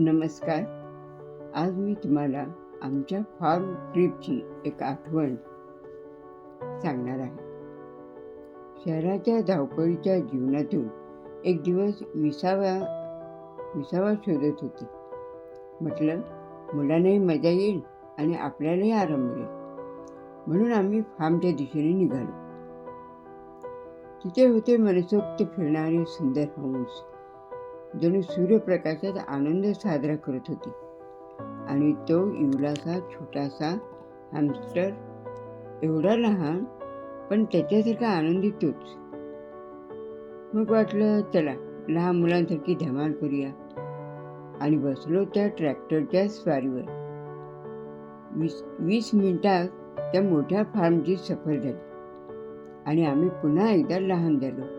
नमस्कार. आज मी तुम्हाला आमच्या फार्म ट्रिपची एक आठवण सांगणार आहे. शहराच्या धावपळीच्या जीवनातून एक दिवस विसावा विसावा शोधत होती. म्हटलं मुलांनाही मजा येईल आणि आपल्यालाही आराम मिळेल. म्हणून आम्ही फार्मच्या दिशेने निघालो. तिथे होते मनसोक्त फिरणारे सुंदर हंस. जणू सूर्यप्रकाशाचा आनंद साजरा करत होती. आणि तो इवलासा छोटासा हॅमस्टर एवढा लहान पण त्याच्यासारखा आनंदी तोच मग वाटलं चला लहान मुलांसारखी धमाल करूया. आणि बसलो त्या ट्रॅक्टरच्या स्वारीवर. वीस वीस मिनिटात त्या मोठ्या फार्मची सफर झाली. आणि आम्ही पुन्हा एकदा लहान झालो.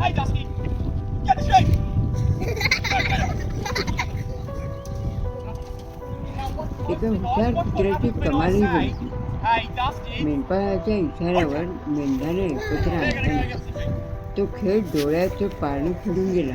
Hey Dusty, get the street. एका हुशार कुत्र्याची Hey Dusty, मेंढपाळाच्या इशाऱ्यावर मेंढ्याने go आणताना. तो खेळ डोळ्याचं पाणी फिरून गेला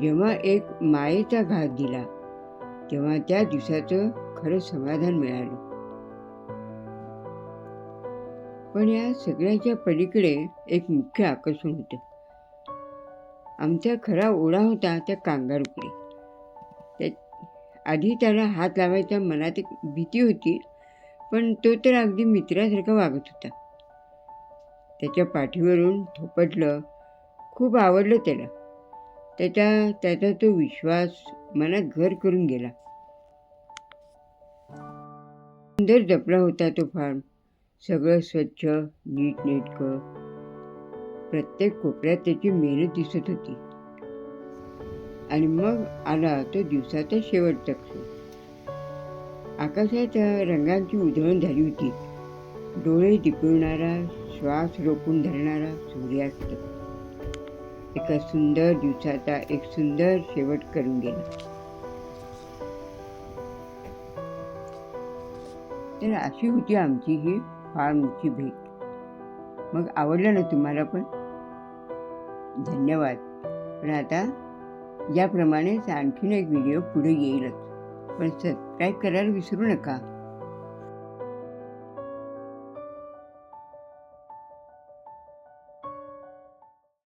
जेव्हा एक मायेचा घात दिला तेव्हा त्या दिवसाचं खरं समाधान मिळालं. पण या सगळ्याच्या पलीकडे एक मुख्य आकर्षण होतं. आमचा खरा ओढा होता त्या कांगारूकडे. त्या आधी त्याला हात लावायचा मनात एक भीती होती पण तो तर अगदी मित्रासारखा वागत होता. त्याच्या पाठीवरून थोपटलं खूप आवडलं त्याला. त्याच्या त्याचा तो विश्वास मनात घर करून गेला. सुंदर जपला होता तो फार्म सगळं स्वच्छ नीटनेटकं प्रत्येक कोपऱ्यात त्याची मेहनत दिसत होती. आणि मग आला तो दिवसाचा शेवटचा क्षण. आकाशात रंगांची उधळण झाली होती. डोळे दिपवणारा श्वास रोखून धरणारा सूर्यास्त. एका सुंदर दिवसाचा एक सुंदर शेवट करून गेला. तर अशी होती आमची ही फार मोठी भेट. मग आवडलं ना तुम्हाला पण? धन्यवाद. पण आता याप्रमाणेच आणखीन एक व्हिडिओ पुढे येईलच. पण सबस्क्राईब करायला विसरू नका.